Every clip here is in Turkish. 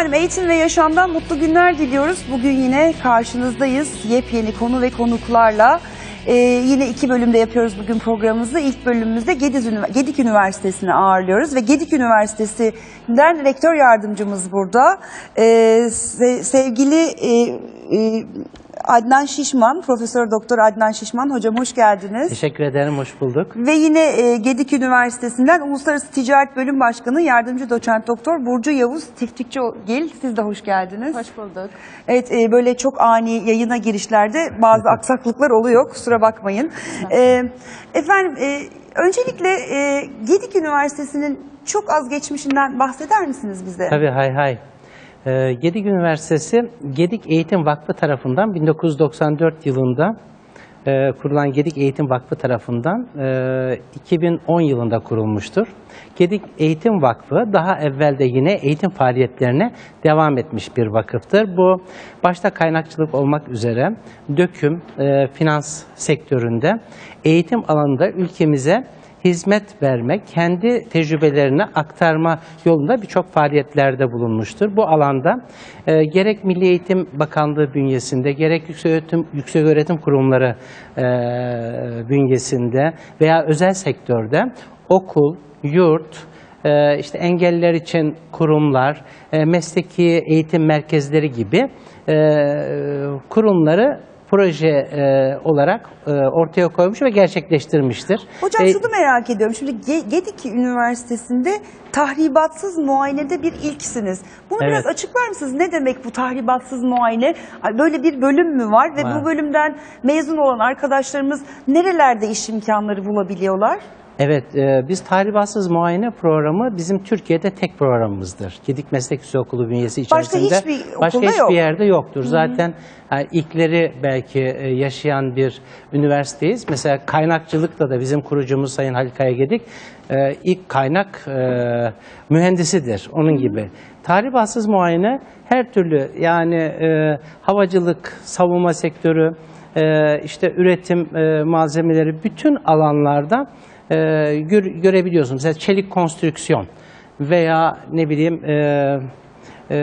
Efendim eğitim ve yaşamdan mutlu günler diliyoruz. Bugün yine karşınızdayız. Yepyeni konu ve konuklarla. Ee, yine iki bölümde yapıyoruz bugün programımızı. İlk bölümümüzde Gedik Üniversitesi'ni ağırlıyoruz. Ve Gedik Üniversitesi'nden rektör yardımcımız burada. Ee, se- sevgili e, e, Adnan Şişman, Profesör Doktor Adnan Şişman. Hocam hoş geldiniz. Teşekkür ederim, hoş bulduk. Ve yine e, Gedik Üniversitesi'nden Uluslararası Ticaret Bölüm Başkanı Yardımcı Doçent Doktor Burcu Yavuz Tiftikçigil. Siz de hoş geldiniz. Hoş bulduk. Evet e, böyle çok ani yayına girişlerde bazı aksaklıklar oluyor kusura bakmayın. E, efendim e, öncelikle e, Gedik Üniversitesi'nin çok az geçmişinden bahseder misiniz bize? Tabii hay hay. Ee, Gedik Üniversitesi Gedik Eğitim Vakfı tarafından 1994 yılında e, kurulan Gedik Eğitim Vakfı tarafından e, 2010 yılında kurulmuştur. Gedik Eğitim Vakfı daha evvel de yine eğitim faaliyetlerine devam etmiş bir vakıftır. Bu başta kaynakçılık olmak üzere döküm, e, finans sektöründe eğitim alanında ülkemize hizmet vermek, kendi tecrübelerini aktarma yolunda birçok faaliyetlerde bulunmuştur. Bu alanda e, gerek Milli Eğitim Bakanlığı bünyesinde, gerek Yükseköğretim, Yükseköğretim Kurumları e, bünyesinde veya özel sektörde okul, yurt, e, işte engelliler için kurumlar, e, mesleki eğitim merkezleri gibi e, kurumları proje e, olarak e, ortaya koymuş ve gerçekleştirmiştir. Hocam E, şunu merak ediyorum. Şimdi Ge- Gedik Üniversitesi'nde tahribatsız muayenede bir ilksiniz. Bunu Evet. biraz açıklar mısınız? Ne demek bu tahribatsız muayene? Ay, Böyle bir bölüm mü var ve Var. bu bölümden mezun olan arkadaşlarımız nerelerde iş imkanları bulabiliyorlar? Evet, e, biz tahribatsız muayene programı bizim Türkiye'de tek programımızdır. Gedik Meslek Yüksekokulu bünyesi Başka içerisinde. hiçbir başka okulda hiçbir yok. yerde yoktur. Zaten yani ilkleri belki e, yaşayan bir üniversiteyiz. Mesela kaynakçılıkta da bizim kurucumuz Sayın Halil Kaya Gedik e, ilk kaynak e, mühendisidir. Onun gibi. Tahribatsız muayene her türlü yani e, havacılık, savunma sektörü, e, işte üretim e, malzemeleri bütün alanlarda e, gör- görebiliyorsunuz. Mesela çelik konstrüksiyon veya ne bileyim e, e,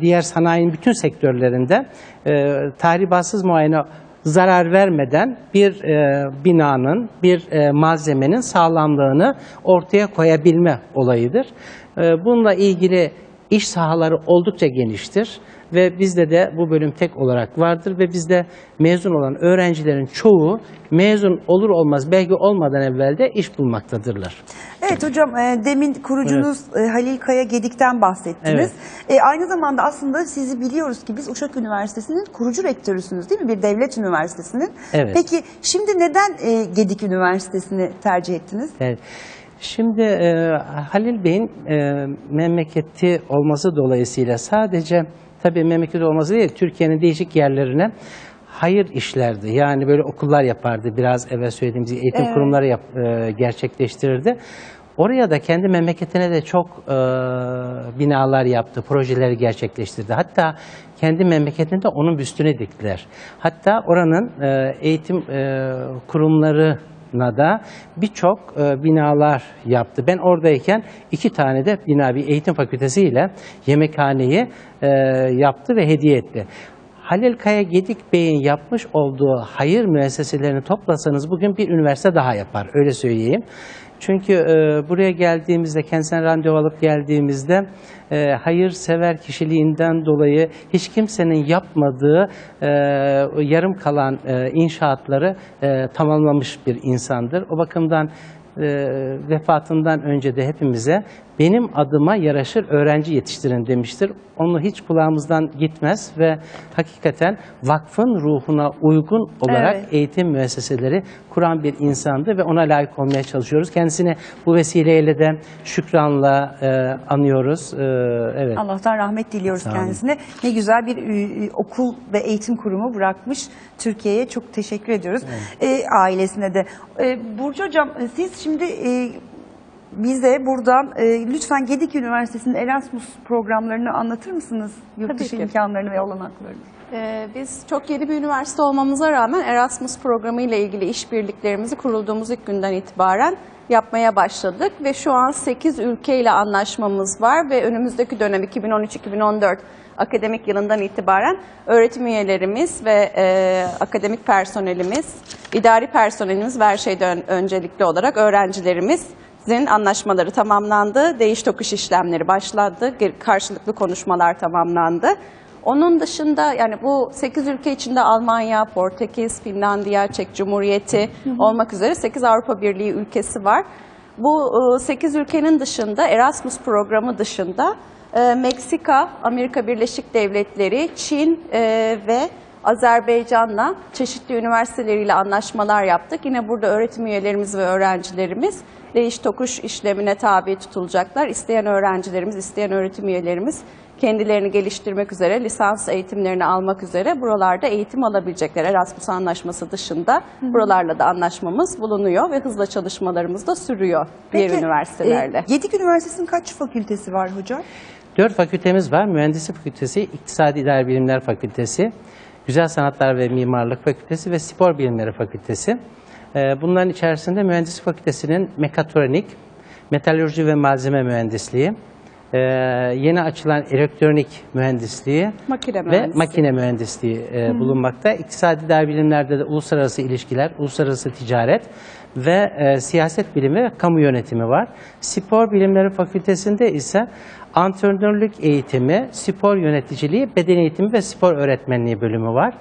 diğer sanayinin bütün sektörlerinde e, tahribatsız muayene zarar vermeden bir e, binanın, bir e, malzemenin sağlamlığını ortaya koyabilme olayıdır. E, bununla ilgili iş sahaları oldukça geniştir ve bizde de bu bölüm tek olarak vardır ve bizde mezun olan öğrencilerin çoğu mezun olur olmaz belki olmadan evvel de iş bulmaktadırlar. Evet hocam e, demin kurucunuz e, Halil Kaya Gedik'ten bahsettiniz. E, aynı zamanda aslında sizi biliyoruz ki biz Uşak Üniversitesi'nin kurucu rektörüsünüz değil mi? Bir devlet üniversitesinin. Evet. Peki şimdi neden e, Gedik Üniversitesi'ni tercih ettiniz? Evet. Şimdi e, Halil Bey'in e, memleketi olması dolayısıyla sadece tabii memleketi olması değil, Türkiye'nin değişik yerlerine hayır işlerdi. Yani böyle okullar yapardı. Biraz evvel söylediğimiz eğitim Evet. kurumları yap, e, gerçekleştirirdi. Oraya da kendi memleketine de çok e, binalar yaptı, projeleri gerçekleştirdi. Hatta kendi memleketinde onun büstüne diktiler. Hatta oranın e, eğitim e, kurumları da birçok e, binalar yaptı. Ben oradayken iki tane de bina bir eğitim fakültesi ile yemekhaneyi e, yaptı ve hediye etti. Halil Kaya Gedik Bey'in yapmış olduğu hayır müesseselerini toplasanız bugün bir üniversite daha yapar. Öyle söyleyeyim. Çünkü e, buraya geldiğimizde, kendisine randevu alıp geldiğimizde e, hayırsever kişiliğinden dolayı hiç kimsenin yapmadığı e, yarım kalan e, inşaatları e, tamamlamış bir insandır. O bakımdan e, vefatından önce de hepimize benim adıma yaraşır öğrenci yetiştirin demiştir. Onu hiç kulağımızdan gitmez ve hakikaten vakfın ruhuna uygun olarak Evet. eğitim müesseseleri kuran bir insandı ve ona layık olmaya çalışıyoruz. Kendisini bu vesileyle de şükranla e, anıyoruz. E, evet. Allah'tan rahmet diliyoruz kendisine. Ne güzel bir e, okul ve eğitim kurumu bırakmış Türkiye'ye. Çok teşekkür ediyoruz. E, ailesine de. E, Burcu Hocam e, siz şimdi e, bize buradan e, lütfen Gedik Üniversitesi'nin Erasmus programlarını anlatır mısınız? Yurt Tabii dışı ki. imkanlarını ve olanaklarını. Ee, Biz çok yeni bir üniversite olmamıza rağmen Erasmus programı ile ilgili işbirliklerimizi kurulduğumuz ilk günden itibaren yapmaya başladık ve şu an 8 ülkeyle anlaşmamız var ve önümüzdeki dönem 2013-2014 akademik yılından itibaren öğretim üyelerimiz ve e, akademik personelimiz, idari personelimiz ve her şeyden öncelikli olarak öğrencilerimizin anlaşmaları tamamlandı. Değiş tokuş işlemleri başladı. Karşılıklı konuşmalar tamamlandı. Onun dışında yani bu 8 ülke içinde Almanya, Portekiz, Finlandiya, Çek Cumhuriyeti olmak üzere 8 Avrupa Birliği ülkesi var. Bu 8 ülkenin dışında Erasmus programı dışında e, Meksika, Amerika Birleşik Devletleri, Çin e, ve Azerbaycan'la çeşitli üniversiteleriyle anlaşmalar yaptık. Yine burada öğretim üyelerimiz ve öğrencilerimiz değiş tokuş işlemine tabi tutulacaklar. İsteyen öğrencilerimiz, isteyen öğretim üyelerimiz kendilerini geliştirmek üzere, lisans eğitimlerini almak üzere buralarda eğitim alabilecekler. Erasmus Anlaşması dışında buralarla da anlaşmamız bulunuyor ve hızla çalışmalarımız da sürüyor diğer Peki, üniversitelerle. e, Gedik Üniversitesi'nin kaç fakültesi var hocam? Dört fakültemiz var. Mühendislik Fakültesi, İktisadi İdari Bilimler Fakültesi, Güzel Sanatlar ve Mimarlık Fakültesi ve Spor Bilimleri Fakültesi. Ee, Bunların içerisinde Mühendislik Fakültesi'nin mekatronik, metalürji ve malzeme mühendisliği, ee, yeni açılan elektronik mühendisliği Makine ve mühendisliği. makine mühendisliği e, bulunmakta. İktisadi İdari Bilimler'de de uluslararası ilişkiler, uluslararası ticaret ve e, siyaset bilimi ve kamu yönetimi var. Spor Bilimleri Fakültesinde ise antrenörlük eğitimi, spor yöneticiliği, beden eğitimi ve spor öğretmenliği bölümü var.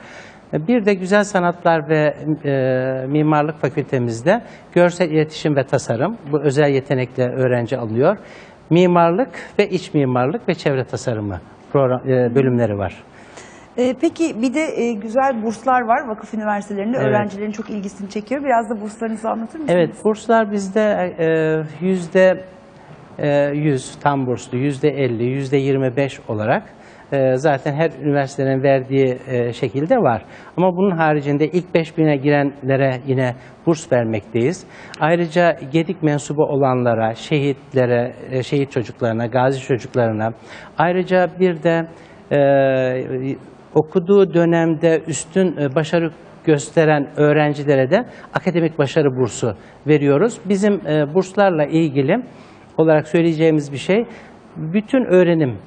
Bir de Güzel Sanatlar ve e, Mimarlık Fakültemizde görsel iletişim ve tasarım, bu özel yetenekle öğrenci alıyor. Mimarlık ve iç mimarlık ve çevre tasarımı program, e, bölümleri var. E, peki bir de e, güzel burslar var vakıf üniversitelerinde. Evet. Öğrencilerin çok ilgisini çekiyor. Biraz da burslarınızı anlatır mısınız? Evet, burslar bizde e, yüzde e, yüz tam burslu, yüzde elli, yüzde yirmi beş olarak e, zaten her üniversitenin verdiği e, şekilde var. Ama bunun haricinde ilk 5000'e girenlere yine burs vermekteyiz. Ayrıca Gedik mensubu olanlara, şehitlere, e, şehit çocuklarına, gazi çocuklarına, ayrıca bir de okuduğu dönemde üstün başarı gösteren öğrencilere de akademik başarı bursu veriyoruz. Bizim burslarla ilgili olarak söyleyeceğimiz bir şey, bütün öğrenim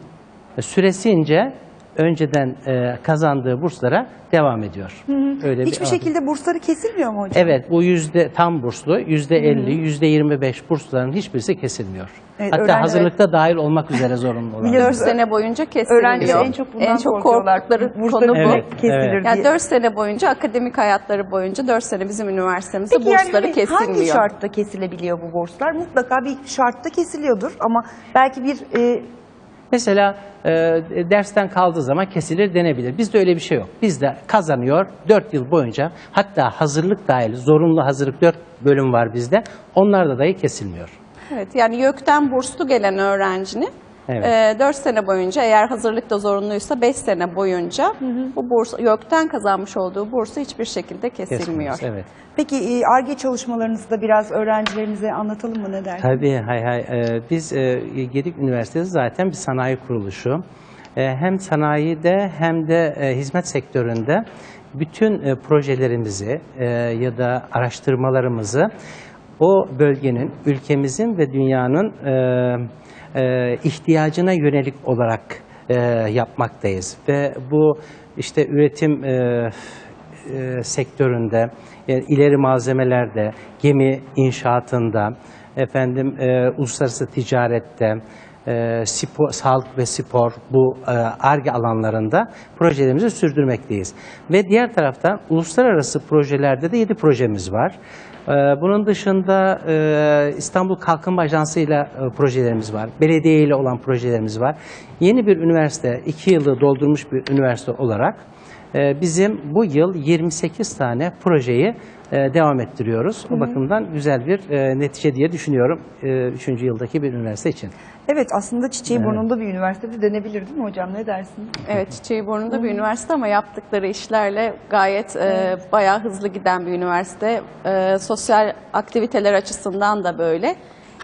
süresince önceden e, kazandığı burslara devam ediyor. Öyle bir Hiçbir avantaj. şekilde bursları kesilmiyor mu hocam? Evet, bu yüzde tam burslu, yüzde elli, yüzde yirmi beş bursların hiçbirisi kesilmiyor. Evet, Hatta öğrenci- hazırlıkta dahil olmak üzere zorunlu olan. Biliyoruz. 4 sene boyunca kesiliyor. Öğrenciler en çok bundan En çok korkuyorlar. korktukları konu bu. Evet. kesilir Yani diye. 4 sene boyunca akademik hayatları boyunca 4 sene bizim üniversitemizde Peki yani bursları hani kesilmiyor. hangi şartta kesilebiliyor bu burslar? Mutlaka bir şartta kesiliyordur ama belki bir e, Mesela e, dersten kaldığı zaman kesilir denebilir. Bizde öyle bir şey yok. Bizde kazanıyor 4 yıl boyunca hatta hazırlık dahil zorunlu hazırlık 4 bölüm var bizde. Onlarda dahi kesilmiyor. Evet yani YÖK'ten burslu gelen öğrencinin Evet. 4 sene boyunca eğer hazırlıkta zorunluysa 5 sene boyunca bu burs YÖK'ten kazanmış olduğu bursu hiçbir şekilde kesilmiyor. Kesmiyoruz, Evet. peki e, ARGE çalışmalarınızı da biraz öğrencilerimize anlatalım mı ne dersiniz? Tabii hay hay. Ee, biz e, Gedik Üniversitesi zaten bir sanayi kuruluşu. E, hem sanayide hem de e, hizmet sektöründe bütün e, projelerimizi e, ya da araştırmalarımızı o bölgenin, ülkemizin ve dünyanın e, e, ihtiyacına yönelik olarak e, yapmaktayız. Ve bu işte üretim e, e, sektöründe, e, ileri malzemelerde, gemi inşaatında, efendim e, uluslararası ticarette, e, spor, sağlık ve spor bu e, ARGE alanlarında projelerimizi sürdürmekteyiz. Ve diğer taraftan uluslararası projelerde de 7 projemiz var. E, bunun dışında e, İstanbul Kalkınma Ajansı ile e, projelerimiz var. Belediye ile olan projelerimiz var. Yeni bir üniversite, 2 yılı doldurmuş bir üniversite olarak ee, Bizim bu yıl 28 tane projeyi e, devam ettiriyoruz. O bakımdan güzel bir e, netice diye düşünüyorum 3. yıldaki bir üniversite için. Evet aslında çiçeği burnunda bir üniversitede denebilir değil mi hocam ne dersiniz? Evet, Çiçeğiburnu'nda bir üniversite ama yaptıkları işlerle gayet e, bayağı hızlı giden bir üniversite. E, sosyal aktiviteler açısından da böyle.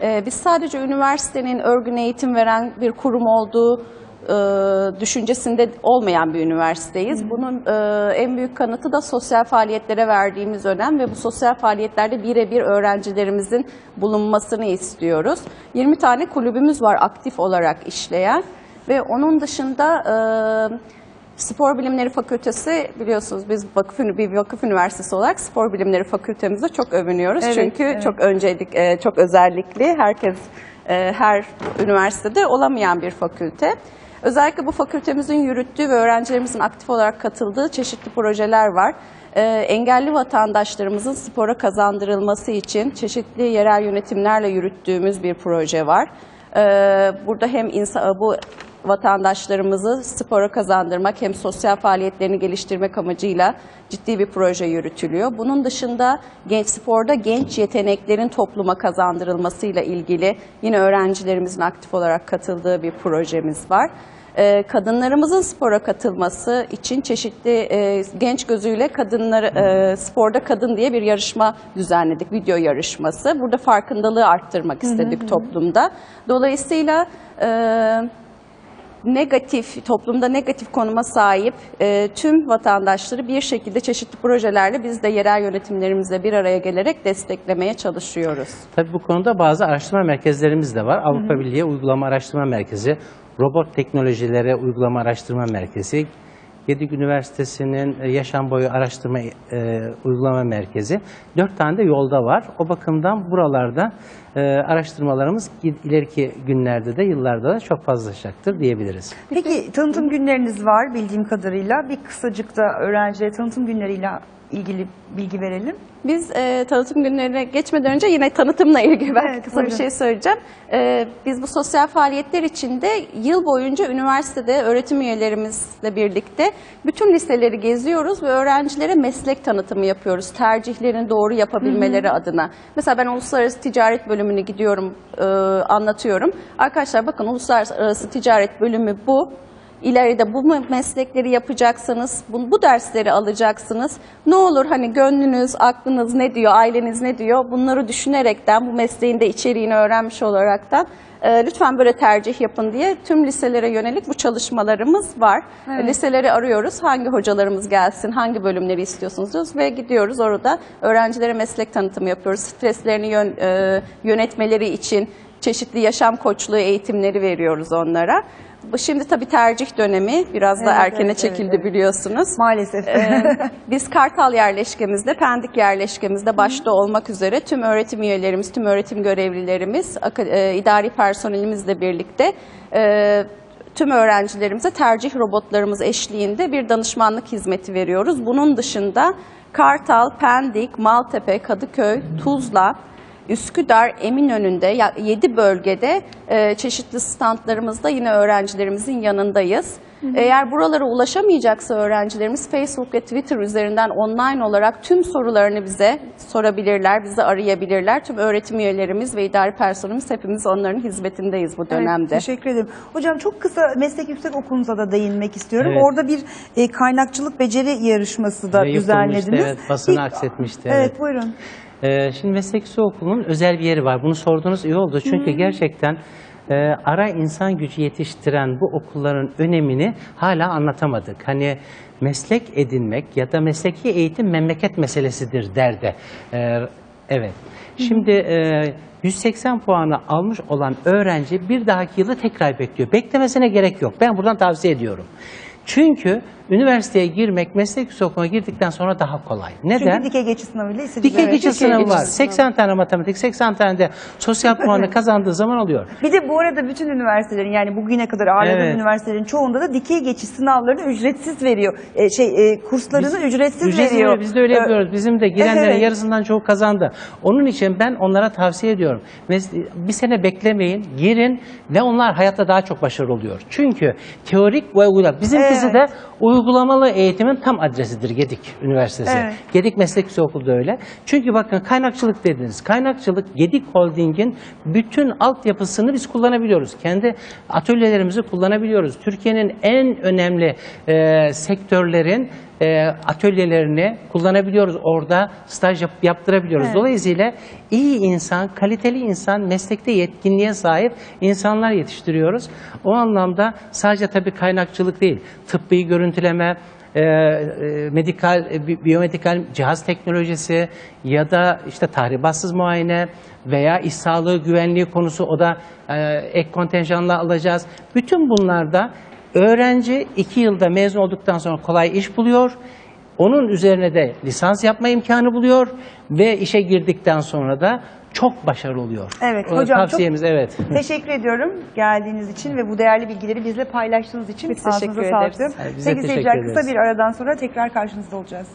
Ee, biz sadece üniversitenin örgün eğitim veren bir kurum olduğu e, düşüncesinde olmayan bir üniversiteyiz. Bunun e, en büyük kanıtı da sosyal faaliyetlere verdiğimiz önem ve bu sosyal faaliyetlerde birebir öğrencilerimizin bulunmasını istiyoruz. 20 tane kulübümüz var aktif olarak işleyen ve onun dışında e, Spor Bilimleri Fakültesi biliyorsunuz biz vakıf, bir vakıf üniversitesi olarak spor bilimleri fakültemizde çok övünüyoruz. Evet, Çünkü evet. çok öncelik, çok özellikli. Herkes her üniversitede olamayan bir fakülte. Özellikle bu fakültemizin yürüttüğü ve öğrencilerimizin aktif olarak katıldığı çeşitli projeler var. E, engelli vatandaşlarımızın spora kazandırılması için çeşitli yerel yönetimlerle yürüttüğümüz bir proje var. E, burada hem insan, bu vatandaşlarımızı spora kazandırmak hem sosyal faaliyetlerini geliştirmek amacıyla ciddi bir proje yürütülüyor. Bunun dışında genç sporda genç yeteneklerin topluma kazandırılmasıyla ilgili yine öğrencilerimizin aktif olarak katıldığı bir projemiz var. Ee, kadınlarımızın spora katılması için çeşitli e, genç gözüyle kadınlar e, sporda kadın diye bir yarışma düzenledik, video yarışması. Burada farkındalığı arttırmak istedik toplumda. Dolayısıyla e, negatif, toplumda negatif konuma sahip e, tüm vatandaşları bir şekilde çeşitli projelerle biz de yerel yönetimlerimizle bir araya gelerek desteklemeye çalışıyoruz. Tabii bu konuda bazı araştırma merkezlerimiz de var. Avrupa Birliği Uygulama Araştırma Merkezi, Robot Teknolojileri Uygulama Araştırma Merkezi, Gedik Üniversitesi'nin Yaşam Boyu Araştırma e, Uygulama Merkezi. Dört tane de yolda var. O bakımdan buralarda e, araştırmalarımız il- ileriki günlerde de yıllarda da çok fazlaşacaktır diyebiliriz. Peki tanıtım günleriniz var bildiğim kadarıyla. Bir kısacık da öğrencilere tanıtım günleriyle ilgili bilgi verelim. Biz e, tanıtım günlerine geçmeden önce yine tanıtımla ilgili ben Evet, kısa buyurun. bir şey söyleyeceğim. E, biz bu sosyal faaliyetler içinde yıl boyunca üniversitede öğretim üyelerimizle birlikte bütün liseleri geziyoruz ve öğrencilere meslek tanıtımı yapıyoruz. Tercihlerini doğru yapabilmeleri adına. Mesela ben uluslararası ticaret bölümünü gidiyorum, e, anlatıyorum. Arkadaşlar bakın uluslararası ticaret bölümü bu. İleride bu meslekleri yapacaksınız, bu, bu dersleri alacaksınız. Ne olur hani gönlünüz, aklınız ne diyor, aileniz ne diyor bunları düşünerekten bu mesleğin de içeriğini öğrenmiş olaraktan e, lütfen böyle tercih yapın diye tüm liselere yönelik bu çalışmalarımız var. Evet. Liseleri arıyoruz, hangi hocalarımız gelsin, hangi bölümleri istiyorsunuz diyoruz ve gidiyoruz orada öğrencilere meslek tanıtımı yapıyoruz. Streslerini yön- e, yönetmeleri için çeşitli yaşam koçluğu eğitimleri veriyoruz onlara. Şimdi tabii tercih dönemi biraz da Evet, erkene evet, çekildi evet, biliyorsunuz. Maalesef. Ee, biz Kartal yerleşkemizde, Pendik yerleşkemizde başta olmak üzere tüm öğretim üyelerimiz, tüm öğretim görevlilerimiz, e, idari personelimizle birlikte e, tüm öğrencilerimize tercih robotlarımız eşliğinde bir danışmanlık hizmeti veriyoruz. Bunun dışında Kartal, Pendik, Maltepe, Kadıköy, Tuzla, Üsküdar, Eminönü'nde 7 bölgede e, çeşitli standlarımızda yine öğrencilerimizin yanındayız. Eğer buralara ulaşamayacaksa öğrencilerimiz Facebook ve Twitter üzerinden online olarak tüm sorularını bize sorabilirler, bizi arayabilirler. Tüm öğretim üyelerimiz ve idari personelimiz hepimiz onların hizmetindeyiz bu Evet, dönemde. teşekkür ederim. Hocam çok kısa meslek yüksek okulunuza da değinmek istiyorum. Evet. Orada bir e, kaynakçılık beceri yarışması da düzenlediniz. evet, basına İlk- aksetmişti, Evet, evet. buyurun. Ee, şimdi meslek yüksek okulunun özel bir yeri var. Bunu sorduğunuz iyi oldu. Çünkü gerçekten e, ara insan gücü yetiştiren bu okulların önemini hala anlatamadık. Hani meslek edinmek ya da mesleki eğitim memleket meselesidir derdi. Ee, evet. Şimdi e, 180 puanı almış olan öğrenci bir dahaki yılı tekrar bekliyor. Beklemesine gerek yok. Ben buradan tavsiye ediyorum. Çünkü üniversiteye girmek meslek yüksek okuluna girdikten sonra daha kolay. Neden? Çünkü dikey geçiş sınavıyla istediğiniz Dikey Evet, geçiş sınavı var. sınavı. 80 tane matematik, 80 tane de sosyal puanı kazandığı zaman oluyor. Bir de bu arada bütün üniversitelerin yani bugüne kadar ağırladığım Evet. üniversitelerin çoğunda da dikey geçiş sınavlarını ücretsiz veriyor. E, şey e, kurslarını ücretsiz, Ücretsiz veriyor. veriyor. Biz de öyle Ee, yapıyoruz. Bizim de girenlerin Evet. yarısından çoğu kazandı. Onun için ben onlara tavsiye ediyorum. Mes- Bir sene beklemeyin, girin ve onlar hayatta daha çok başarılı oluyor. Çünkü teorik ve uygulama. Bizimkisi Evet. de uygulamalı eğitimin tam adresidir Gedik Üniversitesi. Evet. Gedik Meslek Yüksekokulu da öyle. Çünkü bakın kaynakçılık dediniz. Kaynakçılık Gedik Holding'in bütün altyapısını biz kullanabiliyoruz. Kendi atölyelerimizi kullanabiliyoruz. Türkiye'nin en önemli e, sektörlerin e, atölyelerini kullanabiliyoruz. Orada staj yap- yaptırabiliyoruz. Evet. Dolayısıyla iyi insan, kaliteli insan, meslekte yetkinliğe sahip insanlar yetiştiriyoruz. O anlamda sadece tabii kaynakçılık değil, tıbbi görüntüleme, e, e, medikal, e, bi- biyomedikal cihaz teknolojisi ya da işte tahribatsız muayene veya iş sağlığı güvenliği konusu o da e, ek kontenjanla alacağız. Bütün bunlarda öğrenci iki yılda mezun olduktan sonra kolay iş buluyor. Onun üzerine de lisans yapma imkanı buluyor ve işe girdikten sonra da çok başarılı oluyor. Evet, O hocam çok- Tavsiyemiz evet. Teşekkür ediyorum geldiğiniz için ve bu değerli bilgileri bizle paylaştığınız için. Biz teşekkür Ağzınıza sağlık Sevgili seyirciler kısa bir aradan sonra tekrar karşınızda olacağız.